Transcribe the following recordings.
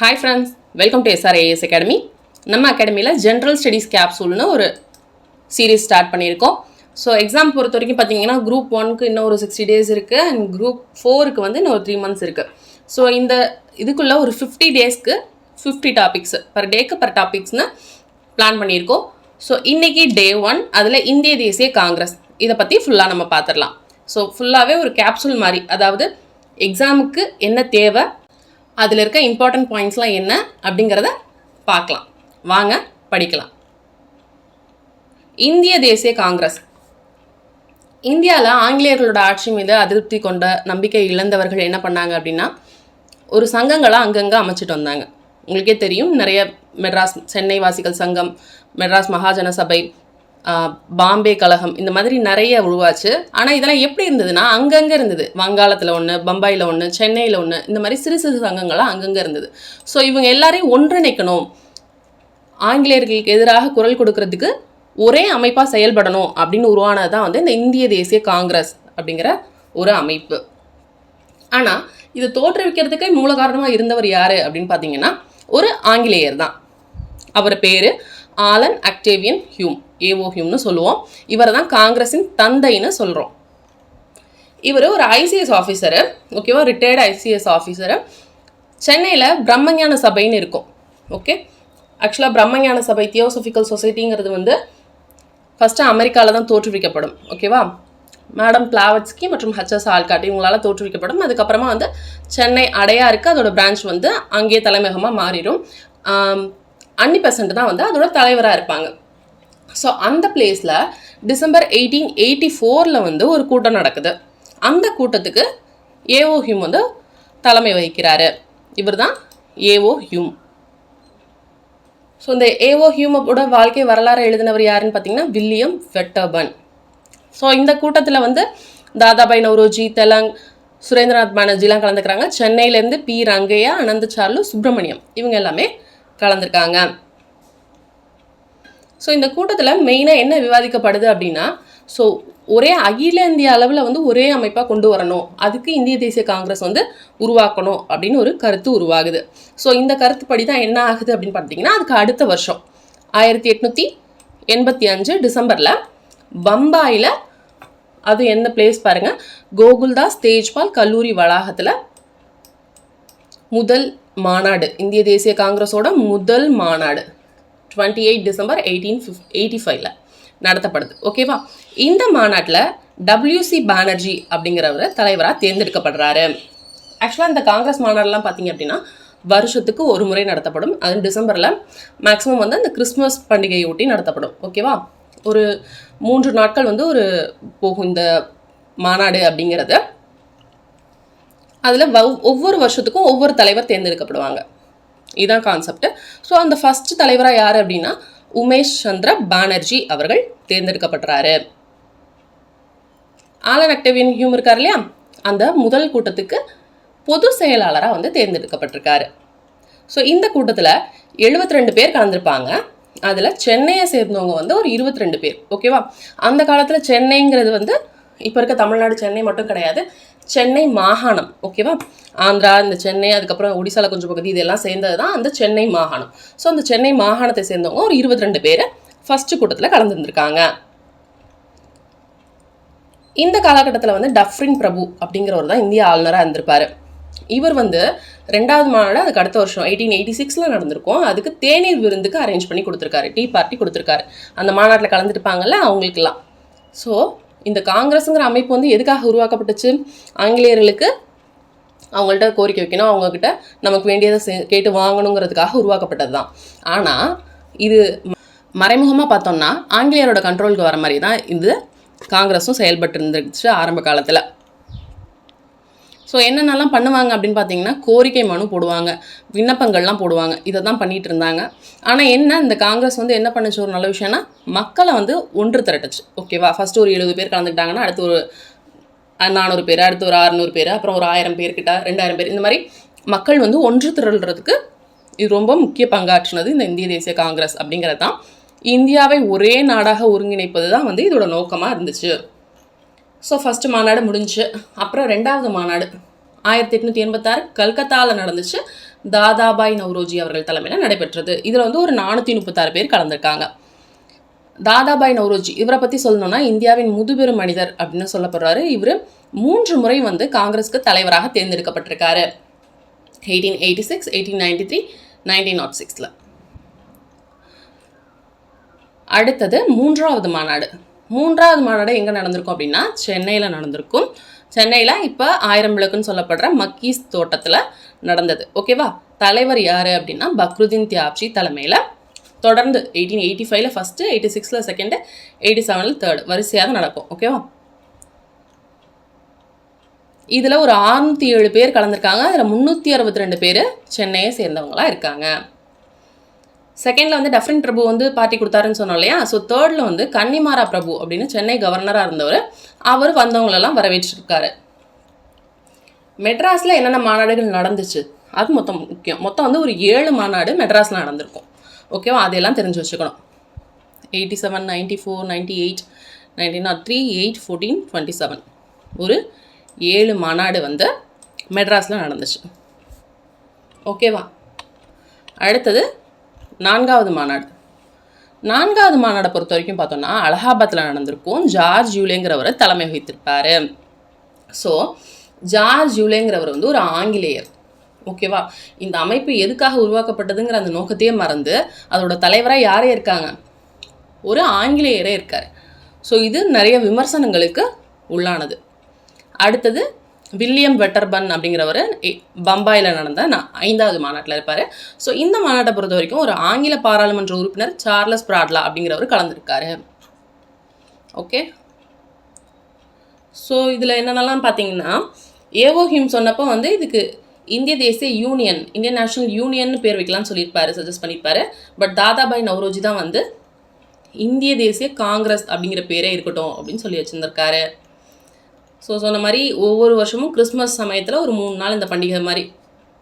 Hi friends welcome to SRAS academy நம்ம அகாடமியில் general studies கேப்சூல்னு ஒரு சீரீஸ் ஸ்டார்ட் பண்ணியிருக்கோம். ஸோ எக்ஸாம் பொறுத்த வரைக்கும் பார்த்தீங்கன்னா குரூப் ஒனுக்கு இன்னும் ஒரு சிக்ஸ்டி டேஸ் இருக்குது அண்ட் குரூப் ஃபோருக்கு வந்து இன்னும் ஒரு த்ரீ மந்த்ஸ் இருக்குது ஸோ இந்த இதுக்குள்ளே ஒரு ஃபிஃப்டி டேஸ்க்கு ஃபிஃப்டி டாபிக்ஸ் பர் டேக்கு பர் டாபிக்ஸ்னு பிளான் பண்ணியிருக்கோம். ஸோ இன்றைக்கி டே ஒன் அதில் இந்திய தேசிய காங்கிரஸ். இதை பற்றி ஃபுல்லாக நம்ம பார்த்துடலாம். ஸோ ஃபுல்லாகவே ஒரு கேப்சூல் மாதிரி அதாவது எக்ஸாமுக்கு என்ன தேவை அதில் இருக்க இம்பார்ட்டன்ட் பாயிண்ட்ஸ்லாம் என்ன அப்படிங்கிறத பார்க்கலாம். வாங்க படிக்கலாம். இந்திய தேசிய காங்கிரஸ். இந்தியாவில் ஆங்கிலேயர்களோட ஆட்சி மீது அதிருப்தி கொண்ட நம்பிக்கை இழந்தவர்கள் என்ன பண்ணாங்க அப்படின்னா ஒரு சங்கங்களை அங்கங்கே அமைச்சிட்டு வந்தாங்க. உங்களுக்கே தெரியும் நிறைய மெட்ராஸ் சென்னை வாசிகள் சங்கம் மெட்ராஸ் மகாஜன சபை பாம்பே கழகம் இந்த மாதிரி நிறைய உருவாச்சு. ஆனால் இதெல்லாம் எப்படி இருந்ததுன்னா அங்கங்கே இருந்தது. வங்காளத்தில் ஒன்று பம்பாயில் ஒன்று சென்னையில் ஒன்று இந்த மாதிரி சிறு சிறு சங்கங்கள்லாம் அங்கங்கே இருந்தது. ஸோ இவங்க எல்லாரையும் ஒன்றிணைக்கணும். ஆங்கிலேயர்களுக்கு எதிராக குரல் கொடுக்கறதுக்கு ஒரே அமைப்பாக செயல்படணும் அப்படின்னு உருவானது தான் வந்து இந்த இந்திய தேசிய காங்கிரஸ் அப்படிங்கிற ஒரு அமைப்பு. ஆனால் இது தோற்றுவிக்கிறதுக்கே மூல காரணமாக இருந்தவர் யார் அப்படின்னு பார்த்தீங்கன்னா ஒரு ஆங்கிலேயர் தான். அவர் பேர் Allan Octavian Hume. A O சொல்லுவோம். இவரை தான் காங்கிரஸின் தந்தைன்னு சொல்கிறோம் இவர் ஒரு ஐசிஎஸ் ஆஃபீஸரு ஓகேவா ரிட்டையர்டு ஐசிஎஸ் ஆஃபீஸரு சென்னையில் பிரம்மஞான சபைன்னு இருக்கும். ஓகே ஆக்சுவலாக பிரம்மஞான சபை தியோசபிக்கல் சொசைட்டிங்கிறது வந்து ஃபஸ்ட்டு அமெரிக்காவில் தான் தோற்றுவிக்கப்படும். ஓகேவா மேடம் பிளாவட்ஸ்கி மற்றும் ஹச்எஸ் ஆல்காட் இவங்களால் தோற்றுவிக்கப்படும். அதுக்கப்புறமா வந்து சென்னை அடையாருக்கு அதோட பிரான்ச் வந்து அங்கேயே தலைமையகமாக மாறிடும். அன்னி பெசன்ட் தான் வந்து அதோட தலைவராக இருப்பாங்க. ஸோ அந்த பிளேஸில் டிசம்பர் எயிட்டீன் எயிட்டி ஃபோரில் வந்து ஒரு கூட்டம் நடக்குது. அந்த கூட்டத்துக்கு ஏஓ ஹியூம் வந்து தலைமை வகிக்கிறாரு. இவர் தான் ஏஓ ஹியூம் ஸோ இந்த ஏஓ ஹியூமோட வாழ்க்கை வரலாறு எழுதினவர் யாருன்னு பார்த்தீங்கன்னா வில்லியம் வெட்டர்பன் ஸோ இந்த கூட்டத்தில் வந்து தாதாபாய் நவ்ரோஜி தெலங் சுரேந்திரநாத் பானர்ஜிலாம் கலந்துக்கிறாங்க. சென்னையிலேருந்து பி ரங்கையா அனந்த சார்லு சுப்பிரமணியம். இவங்க எல்லாமே கலந்துருக்காங்க. ஸோ இந்த கூட்டத்தில் மெயினாக என்ன விவாதிக்கப்படுது அப்படின்னா ஸோ ஒரே அகில இந்திய அளவில் வந்து ஒரே அமைப்பாக கொண்டு வரணும். அதுக்கு இந்திய தேசிய காங்கிரஸ் வந்து உருவாக்கணும் அப்படின்னு ஒரு கருத்து உருவாகுது. ஸோ இந்த கருத்துப்படி தான் என்ன ஆகுது அப்படின்னு பார்த்தீங்கன்னா அதுக்கு அடுத்த வருஷம் ஆயிரத்தி எட்நூற்றி எண்பத்தி அஞ்சு டிசம்பரில் பம்பாயில் அது எந்த பிளேஸ் பாருங்கள் கோகுல்தாஸ் தேஜ்பால் கல்லூரி வளாகத்தில் முதல் மாநாடு இந்திய தேசிய காங்கிரஸோட முதல் மாநாடு twenty eight December eighteen fif eighty ஃபைவ்ல நடத்தப்படுது ஓகேவா இந்த மாநாட்டில் டபிள்யூசி பானர்ஜி அப்படிங்கிறவர் தலைவராக தேர்ந்தெடுக்கப்படுறாரு. ஆக்சுவலாக இந்த காங்கிரஸ் மாநாடுலாம் பார்த்தீங்க அப்படின்னா வருஷத்துக்கு ஒரு முறை நடத்தப்படும். அது டிசம்பரில் மேக்ஸிமம் வந்து அந்த கிறிஸ்மஸ் பண்டிகையை ஒட்டி நடத்தப்படும். ஓகேவா ஒரு மூன்று நாட்கள் வந்து ஒரு போகும் இந்த மாநாடு அப்படிங்கிறது. அதில் ஒவ்வொரு வருஷத்துக்கும் ஒவ்வொரு தலைவர் தேர்ந்தெடுக்கப்படுவாங்க. இதுதான் கான்செப்ட் ஸோ அந்த ஃபர்ஸ்ட் தலைவராக யார் அப்படின்னா உமேஷ் சந்திர பானர்ஜி அவர்கள் தேர்ந்தெடுக்கப்படுறாரு ஆலன் அக்டேவியன் ஹியூம் இருக்கார் இல்லையா? அந்த முதல் கூட்டத்துக்கு பொது செயலாளராக வந்து தேர்ந்தெடுக்கப்பட்டிருக்காரு. ஸோ இந்த கூட்டத்தில் 72 ரெண்டு பேர் கலந்துருப்பாங்க. அதில் சென்னையை சேர்ந்தவங்க வந்து ஒரு 22 ரெண்டு பேர் ஓகேவா அந்த காலத்தில் சென்னைங்கிறது வந்து இப்போ இருக்க தமிழ்நாடு சென்னை மட்டும் கிடையாது. சென்னை மாகாணம் ஓகேவா ஆந்திரா இந்த சென்னை அதுக்கப்புறம் ஒடிசால கொஞ்சம் பகுதி இதெல்லாம் சேர்ந்தது தான் அந்த சென்னை மாகாணம். ஸோ அந்த சென்னை மாகாணத்தை சேர்ந்தவங்க ஒரு 22 ரெண்டு பேர் ஃபஸ்ட்டு கூட்டத்தில் கலந்துருந்துருக்காங்க. இந்த காலகட்டத்தில் வந்து டஃப்ரின் பிரபு அப்படிங்கிறவர் தான் இந்திய ஆளுநராக இருந்திருப்பாரு. இவர் வந்து ரெண்டாவது மாநாடு அதுக்கு அடுத்த வருஷம் எயிட்டீன் எயிட்டி சிக்ஸில் நடந்திருக்கும். அதுக்கு தேநீர் விருந்துக்கு அரேஞ்ச் பண்ணி கொடுத்துருக்காரு டீ பார்ட்டி கொடுத்துருக்காரு. அந்த மாநாட்டில் கலந்துருப்பாங்கல்ல அவங்களுக்கெல்லாம். ஸோ இந்த காங்கிரஸுங்கிற அமைப்பு வந்து எதுக்காக உருவாக்கப்பட்டுச்சு? ஆங்கிலேயர்களுக்கு அவங்கள்ட்ட கோரிக்கை வைக்கணும். அவங்கக்கிட்ட நமக்கு வேண்டியதை செ- கேட்டு வாங்கணுங்கிறதுக்காக உருவாக்கப்பட்டது தான் ஆனால் இது மறைமுகமாக பார்த்தோம்னா ஆங்கிலேயரோட கண்ட்ரோலுக்கு வர மாதிரி தான் இது காங்கிரஸும் செயல்பட்டு இருந்துச்சு ஆரம்ப காலத்தில். ஸோ என்னென்னலாம் பண்ணுவாங்க அப்படின்னு பார்த்தீங்கன்னா கோரிக்கை மனு போடுவாங்க. விண்ணப்பங்கள்லாம் போடுவாங்க. இதை தான் பண்ணிகிட்டு இருந்தாங்க. ஆனால் என்ன இந்த காங்கிரஸ் வந்து என்ன பண்ணுச்சு? ஒரு நல்ல விஷயம்னா மக்களை வந்து ஒன்று திரட்டுச்சு. ஓகேவா ஃபஸ்ட்டு ஒரு எழுபது பேர் கலந்துக்கிட்டாங்கன்னா அடுத்து ஒரு நானூறு பேர் அடுத்து ஒரு அறநூறு பேர் அப்புறம் ஒரு ஆயிரம் பேர்கிட்ட ரெண்டாயிரம் பேர் இந்த மாதிரி மக்கள் வந்து ஒன்று திரள்றதுக்கு இது ரொம்ப முக்கிய பங்காற்றினது இந்த இந்திய தேசிய காங்கிரஸ் அப்படிங்கிறது தான் இந்தியாவை ஒரே நாடாக ஒருங்கிணைப்பது தான் வந்து இதோட நோக்கமாக இருந்துச்சு. ஸோ ஃபஸ்ட்டு மாநாடு முடிஞ்சுச்சு அப்புறம் ரெண்டாவது மாநாடு. ஆயிரத்தி எட்நூற்றி எண்பத்தாறு கல்கத்தாவில் நடந்துச்சு. தாதாபாய் நவ்ரோஜி அவர்கள் தலைமையில் நடைபெற்றது. இதில் வந்து ஒரு நானூற்றி முப்பத்தாறு பேர் கலந்துருக்காங்க. தாதாபாய் நவ்ரோஜி இவரை பற்றி சொல்லணும்னா இந்தியாவின் முதுபெரும் மனிதர் அப்படின்னு சொல்லப்படுறாரு. இவர் மூன்று முறை வந்து காங்கிரஸ்க்கு தலைவராக தேர்ந்தெடுக்கப்பட்டிருக்காரு. Eighteen eighty six eighteen ninety three nineteen nought சிக்ஸில் அடுத்தது மூன்றாவது மாநாடு. மூன்றாவது மாநாடு எங்கே நடந்திருக்கும் அப்படின்னா சென்னையில் நடந்திருக்கும். சென்னையில் இப்போ ஆயிரம் விளக்குன்னு சொல்லப்படுற மக்கீஸ் தோட்டத்தில் நடந்தது. ஓகேவா தலைவர் யார் அப்படின்னா பக்ருதீன் தியாப்ஜி தலைமையில். தொடர்ந்து எயிட்டீன் எயிட்டி ஃபைவ்ல ஃபஸ்ட்டு எயிட்டி சிக்ஸில் செகண்டு எயிட்டி செவனில் தேர்டு வரிசையாக நடக்கும். ஓகேவா இதில் ஒரு அறுநூற்றி ஏழு பேர் கலந்துருக்காங்க. அதில் முந்நூற்றி அறுபத்தி ரெண்டு பேர் சென்னையை சேர்ந்தவங்களாக இருக்காங்க. செகண்டில் வந்து டஃப்ரின் பிரபு வந்து பார்ட்டி கொடுத்தாருன்னு சொன்னோம் இல்லையா? ஸோ தேர்டில் வந்து கன்னிமாரா பிரபு அப்படின்னு சென்னை கவர்னராக இருந்தவர். அவர் வந்தவங்களெல்லாம் வரவேற்றிருக்காரு. மெட்ராஸில் என்னென்ன மாநாடுகள் நடந்துச்சு? அது மொத்தம் முக்கியம். மொத்தம் வந்து ஒரு ஏழு மாநாடு மெட்ராஸில் நடந்திருக்கும். ஓகேவா அதையெல்லாம் தெரிஞ்சு வச்சுக்கணும். Eighty seven ninety four ninety eight nineteen nought three eight fourteen twenty seven ஒரு ஏழு மாநாடு வந்து மெட்ராஸில் நடந்துச்சு. ஓகேவா அடுத்தது நான்காவது மாநாடு. நான்காவது மாநாடை பொறுத்த வரைக்கும் பார்த்தோம்னா அலகாபாத்தில் நடந்திருக்கும் ஜார்ஜ் யூலேங்கிறவர் தலைமை வகித்திருப்பார். ஸோ ஜார்ஜ் யூலேங்கிறவர் வந்து ஒரு ஆங்கிலேயர். ஓகேவா இந்த அமைப்பு எதுக்காக உருவாக்கப்பட்டதுங்கிற அந்த நோக்கத்தையே மறந்து அதோட தலைவராக யாரே இருக்காங்க? ஒரு ஆங்கிலேயரே இருக்கார். ஸோ இது நிறைய விமர்சனங்களுக்கு உள்ளானது. அடுத்தது வில்லியம் வெட்டர்பன் அப்படிங்கிறவர் பம்பாயில் நடந்த நான் ஐந்தாவது மாநாட்டில் இருப்பார். ஸோ இந்த மாநாட்டை பொறுத்த வரைக்கும் ஒரு ஆங்கில பாராளுமன்ற உறுப்பினர் சார்லஸ் பிராட்லா அப்படிங்கிறவர் கலந்துருக்காரு. ஓகே ஸோ இதில் என்னென்னலாம் பார்த்தீங்கன்னா ஏவோஹிம் சொன்னப்போ வந்து இதுக்கு இந்திய தேசிய யூனியன் இந்தியன் நேஷனல் யூனியன் பேர் வைக்கலாம்னு சொல்லியிருப்பாரு சஜஸ்ட் பண்ணியிருப்பாரு. பட் தாதாபாய் நவ்ரோஜி தான் வந்து இந்திய தேசிய காங்கிரஸ் அப்படிங்கிற பேரே இருக்கட்டும் அப்படின்னு சொல்லி வச்சுருந்துருக்காரு. ஸோ சொன்ன மாதிரி ஒவ்வொரு வருஷமும் கிறிஸ்மஸ் சமயத்தில் ஒரு மூணு நாள் இந்த பண்டிகை மாதிரி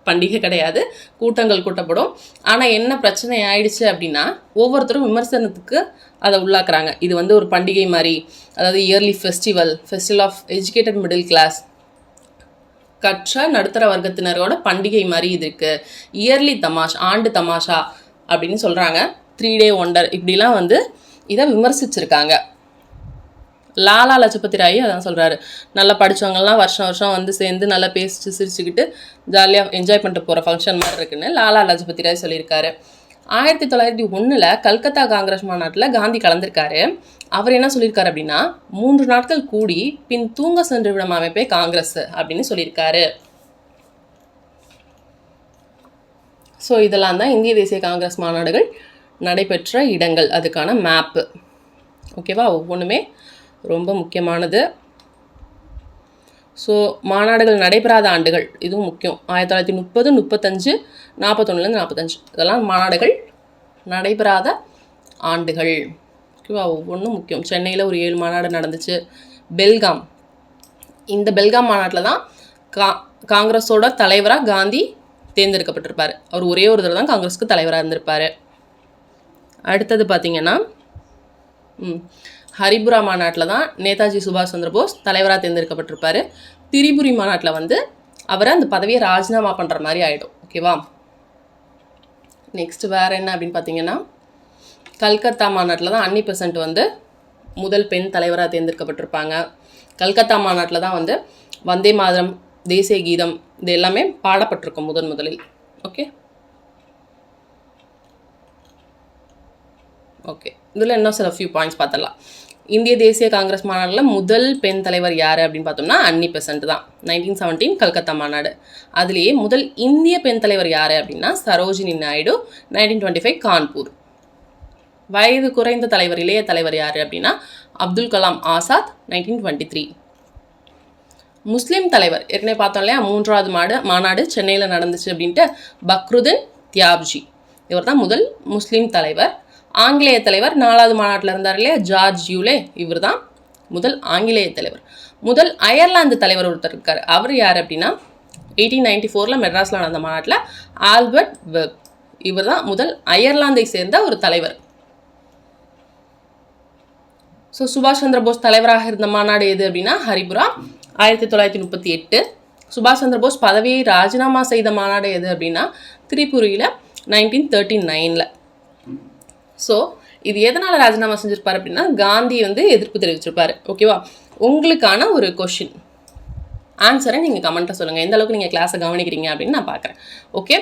பண்டிகை கிடையாது கூட்டங்கள் கூட்டப்படும். ஆனால் என்ன பிரச்சனை ஆயிடுச்சு அப்படின்னா ஒவ்வொருத்தரும் விமர்சனத்துக்கு அதை உள்ளாக்குறாங்க. இது வந்து ஒரு பண்டிகை மாதிரி அதாவது yearly festival festival of educated middle class கற்ற நடுத்தர வர்க்கத்தினரோட பண்டிகை மாதிரி இது இருக்குது இயர்லி தமாஷ் ஆண்டு தமாஷா அப்படின்னு சொல்கிறாங்க த்ரீ டே ஒண்டர் இப்படிலாம் வந்து இதை விமர்சிச்சிருக்காங்க. லாலா லஜபதி ராய் அதான் சொல்கிறாரு நல்லா படித்தவங்கலாம் வருஷம் வருஷம் வந்து சேர்ந்து நல்லா பேசிட்டு சிரிச்சுக்கிட்டு ஜாலியாக என்ஜாய் பண்ணிட்டு போகிற ஃபங்க்ஷன் மாதிரி இருக்குன்னு லாலா லஜபதி ராய் சொல்லியிருக்காரு. ஆயிரத்தி தொள்ளாயிரத்தி ஒன்றில் கல்கத்தா காங்கிரஸ் மாநாட்டில் காந்தி கலந்திருக்காரு. அவர் என்ன சொல்லியிருக்காரு அப்படின்னா மூன்று நாட்கள் கூடி பின் தூங்க சென்று விடும் அமைப்பே காங்கிரஸ் அப்படின்னு சொல்லியிருக்காரு. ஸோ இதெல்லாம் தான் இந்திய தேசிய காங்கிரஸ் மாநாடுகள் நடைபெற்ற இடங்கள். அதுக்கான மேப்பு ஓகேவா ஒவ்வொன்றுமே ரொம்ப முக்கியமானது. ஸோ மாநாடுகள் நடைபெறாத ஆண்டுகள் இதுவும் முக்கியம். ஆயிரத்தி தொள்ளாயிரத்தி முப்பது முப்பத்தஞ்சு நாற்பத்தொன்னுலேருந்து நாற்பத்தஞ்சு இதெல்லாம் மாநாடுகள் நடைபெறாத ஆண்டுகள். ஓகேவா? ஒவ்வொன்றும் முக்கியம். சென்னையில் ஒரு ஏழு மாநாடு நடந்துச்சு. பெல்காம். இந்த பெல்காம் மாநாட்டில் தான் கா காங்கிரஸோட தலைவராக காந்தி தேர்ந்தெடுக்கப்பட்டிருப்பார். அவர் ஒரே ஒரு தடவை தான் காங்கிரஸுக்கு தலைவராக இருந்திருப்பார். அடுத்தது பார்த்திங்கன்னா ம் ஹரிபுரா மாநாட்டில் தான் நேதாஜி சுபாஷ் சந்திரபோஸ் தலைவராக தேர்ந்தெடுக்கப்பட்டிருப்பார். திரிபுரி மாநாட்டில் வந்து அவரை அந்த பதவியை ராஜினாமா பண்ணுற மாதிரி ஆகிடும் ஓகேவா நெக்ஸ்ட் வேறு என்ன அப்படின்னு பார்த்தீங்கன்னா கல்கத்தா மாநாட்டில் தான் அன்னி பெசன்ட் வந்து முதல் பெண் தலைவராக தேர்ந்தெடுக்கப்பட்டிருப்பாங்க. கல்கத்தா மாநாட்டில் தான் வந்து வந்தே மாதரம் தேசிய கீதம் இது எல்லாமே பாடப்பட்டிருக்கும் முதன் முதலில். ஓகே ஓகே இதில் இன்னும் சில ஃபியூ பாயிண்ட்ஸ் பார்த்துடலாம். இந்திய தேசிய காங்கிரஸ் மாநாட்டில் முதல் பெண் தலைவர் யார் அப்படின்னு பார்த்தோம்னா அன்னி பெசன்ட் தான். நைன்டீன் செவன்டீன் கல்கத்தா மாநாடு. அதுலேயே முதல் இந்திய பெண் தலைவர் யார் அப்படின்னா Sarojini Naidu nineteen twenty five Kanpur. வயது குறைந்த தலைவர் இளைய தலைவர் யார் அப்படின்னா Abdul Kalam Azad nineteen twenty three முஸ்லீம் தலைவர் ஏற்கனவே பார்த்தோம் இல்லையா மூன்றாவது மாடு மாநாடு சென்னையில் நடந்துச்சு அப்படின்ட்டு பக்ருதன் தியாப்ஜி. இவர் தான் முதல் முஸ்லீம் தலைவர். ஆங்கிலேய தலைவர் நாலாவது மாநாட்டில் இருந்தார் இல்லையா? ஜார்ஜ் யூலே இவர் தான் முதல் ஆங்கிலேய தலைவர். முதல் அயர்லாந்து தலைவர் ஒருத்தர் இருக்கார். அவர் யார் அப்படின்னா எயிட்டீன் நைன்டி ஃபோரில் மெட்ராஸில் நடந்த மாநாட்டில் ஆல்பர்ட் வெப். இவர் தான் முதல் அயர்லாந்தை சேர்ந்த ஒரு தலைவர். ஸோ சுபாஷ் சந்திர போஸ் தலைவராக இருந்த மாநாடு எது அப்படின்னா ஹரிபுரா ஆயிரத்தி தொள்ளாயிரத்தி முப்பத்தி எட்டு. சுபாஷ் சந்திர போஸ் பதவியை ராஜினாமா செய்த மாநாடு எது அப்படின்னா திரிபுரியில் நைன்டீன் தேர்ட்டி நைனில் ஸோ இது எதனால் ராஜினாமா செஞ்சிருப்பாரு அப்படின்னா காந்தி வந்து எதிர்ப்பு தெரிவிச்சிருப்பார். ஓகேவா உங்களுக்கான ஒரு கொஷின் ஆன்சரை நீங்கள் கமெண்ட்டில் சொல்லுங்கள் எந்த அளவுக்கு நீங்கள் கிளாஸை கவனிக்கிறீங்க அப்படின்னு நான் பார்க்குறேன் ஓகே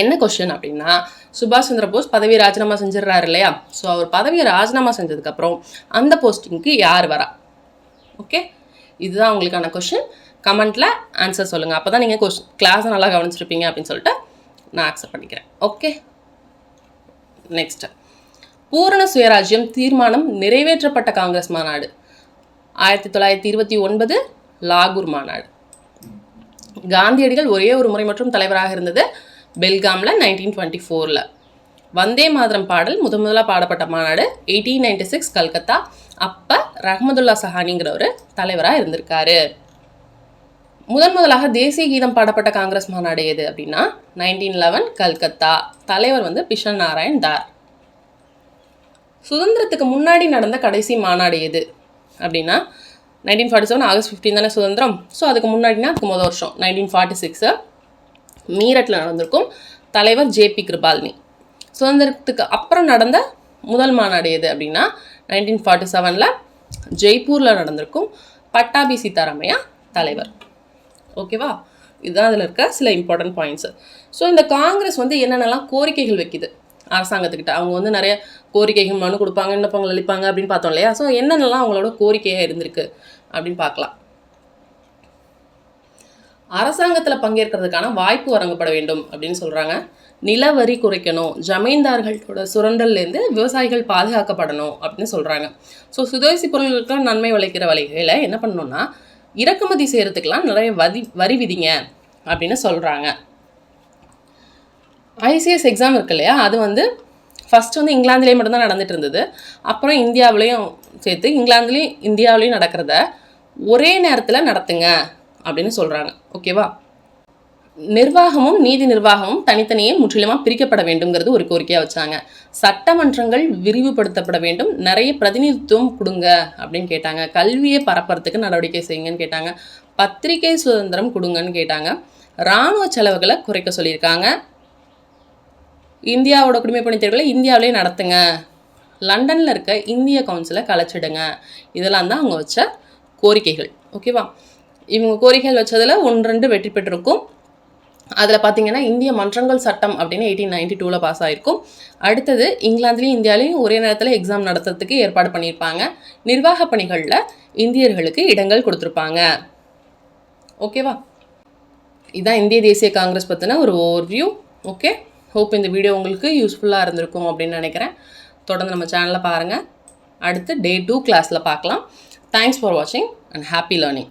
என்ன கொஷின் அப்படின்னா சுபாஷ் சந்திர போஸ் பதவி ராஜினாமா செஞ்சிடறாரு இல்லையா? ஸோ அவர் பதவியை ராஜினாமா செஞ்சதுக்கப்புறம் அந்த போஸ்டிங்க்கு யார் வரா? ஓகே இதுதான் உங்களுக்கான கொஷின் கமெண்ட்டில் ஆன்சர் சொல்லுங்கள் அப்போ தான் நீங்கள் கொஷ் கிளாஸை நல்லா கவனிச்சிருப்பீங்க அப்படின்னு சொல்லிட்டு நான் அக்செப்ட் பண்ணிக்கிறேன். ஓகே நெக்ஸ்ட் பூரண சுயராஜ்யம் தீர்மானம் நிறைவேற்றப்பட்ட காங்கிரஸ் மாநாடு. ஆயிரத்தி தொள்ளாயிரத்தி இருபத்தி ஒன்பது லாகூர் மாநாடு. காந்தியடிகள் ஒரே ஒரு முறை மற்றும் தலைவராக இருந்தது பெல்காமில் நைன்டீன் டுவெண்ட்டி ஃபோரில் வந்தே மாதரம் பாடல் முத முதலாக பாடப்பட்ட மாநாடு எயிட்டீன் நைன்டி சிக்ஸ் கல்கத்தா. அப்போ ரஹ்மதுல்லா சஹானிங்கிறவர் தலைவராக இருந்திருக்காரு. முதன் முதலாக தேசிய கீதம் பாடப்பட்ட காங்கிரஸ் மாநாடு எது அப்படின்னா நைன்டீன் லெவன் கல்கத்தா. தலைவர் வந்து பிஷன் நாராயண் தார். சுதந்திரத்துக்கு முன்னாடி நடந்த கடைசி மாநாடு எது அப்படின்னா nineteen forty seven August fifteen தானே சுதந்திரம்? ஸோ அதுக்கு முன்னாடினா அதுக்கு முதல் வருஷம். நைன்டீன் ஃபார்ட்டி சிக்ஸு மீரட்டில் நடந்திருக்கும் தலைவர் ஜேபி கிருபாலினி. சுதந்திரத்துக்கு அப்புறம் நடந்த முதல் மாநாடு எது அப்படின்னா நைன்டீன் ஃபார்ட்டி செவனில் ஜெய்ப்பூரில் நடந்திருக்கும் பட்டாபி சீதாராமையா தலைவர். ஓகேவா? இதுதான் அதில் இருக்க சில இம்பார்ட்டன்ட் பாயிண்ட்ஸு ஸோ இந்த காங்கிரஸ் வந்து என்னென்னலாம் கோரிக்கைகள் வைக்குது? அரசாங்கத்துக்கிட்ட. அவங்க வந்து நிறைய கோரிக்கைகள் மனு கொடுப்பாங்க விண்ணப்பங்கள் அளிப்பாங்க அப்படின்னு பார்த்தோம் இல்லையா? ஸோ என்னென்னலாம் அவங்களோட கோரிக்கையாக இருந்திருக்கு அப்படின்னு பார்க்கலாம். அரசாங்கத்தில் பங்கேற்கிறதுக்கான வாய்ப்பு வழங்கப்பட வேண்டும் அப்படின்னு சொல்கிறாங்க நிலவரி குறைக்கணும். ஜமீன்தார்களோட சுரண்டல்லேருந்து விவசாயிகள் பாதுகாக்கப்படணும் அப்படின்னு சொல்கிறாங்க ஸோ சுதேசி பொருட்களுக்கு நன்மை விளைக்கிற வழிகளை என்ன பண்ணணும்னா இறக்குமதி செய்கிறதுக்கெலாம் நிறைய வரி வரி விதிங்க அப்படின்னு சொல்கிறாங்க ஐசிஎஸ் எக்ஸாம் இருக்கு இல்லையா? அது வந்து ஃபஸ்ட் வந்து இங்கிலாந்துலேயே மட்டும்தான் நடந்துகிட்டு இருந்தது. அப்புறம் இந்தியாவிலையும் சேர்த்து இங்கிலாந்துலேயும் இந்தியாவிலையும் நடக்கிறத ஒரே நேரத்தில் நடத்துங்க அப்படின்னு சொல்கிறாங்க ஓகேவா நிர்வாகமும் நீதி நிர்வாகமும் தனித்தனியே முற்றிலுமாக பிரிக்கப்பட வேண்டும்ங்கிறது ஒரு கோரிக்கையாக வச்சாங்க. சட்டமன்றங்கள் விரிவுபடுத்தப்பட வேண்டும். நிறைய பிரதிநிதித்துவம் கொடுங்க அப்படின்னு கேட்டாங்க. கல்வியை பரப்புறதுக்கு நடவடிக்கை செய்யுங்கன்னு கேட்டாங்க. பத்திரிகை சுதந்திரம் கொடுங்கன்னு கேட்டாங்க. இராணுவ செலவுகளை குறைக்க சொல்லியிருக்காங்க. இந்தியாவோட குடிமைப்பணி தேர்வுகளை இந்தியாவிலே நடத்துங்க. லண்டனில் இருக்க இந்திய கவுன்சிலை கலைச்சிடுங்க. இதெல்லாம் தான் அவங்க வச்ச கோரிக்கைகள். ஓகேவா? இவங்க கோரிக்கைகள் வச்சதில் ஒன்று ரெண்டு வெற்றி பெற்றிருக்கும். அதில் பார்த்தீங்கன்னா இந்திய மன்றங்கள் சட்டம் அப்படின்னு எயிட்டீன் நைன்டி டூவில் பாஸ் ஆகிருக்கும் அடுத்தது இங்கிலாந்துலேயும் இந்தியாவிலையும் ஒரே நேரத்தில் எக்ஸாம் நடத்துறதுக்கு ஏற்பாடு பண்ணியிருப்பாங்க நிர்வாக பணிகளில் இந்தியர்களுக்கு இடங்கள் கொடுத்துருப்பாங்க. ஓகேவா? இதுதான் இந்திய தேசிய காங்கிரஸ் பற்றின ஒரு ஓவர்வியூ ஓகே? ஹோப் இந்த வீடியோ உங்களுக்கு யூஸ்ஃபுல்லாக இருந்திருக்கும் அப்படின்னு நினைக்கிறேன். தொடர்ந்து நம்ம சேனலை பாருங்கள் அடுத்து டே டூ கிளாஸில் பார்க்கலாம். தேங்க்ஸ் ஃபார் வாட்சிங் அண்ட் ஹாப்பி லேர்னிங்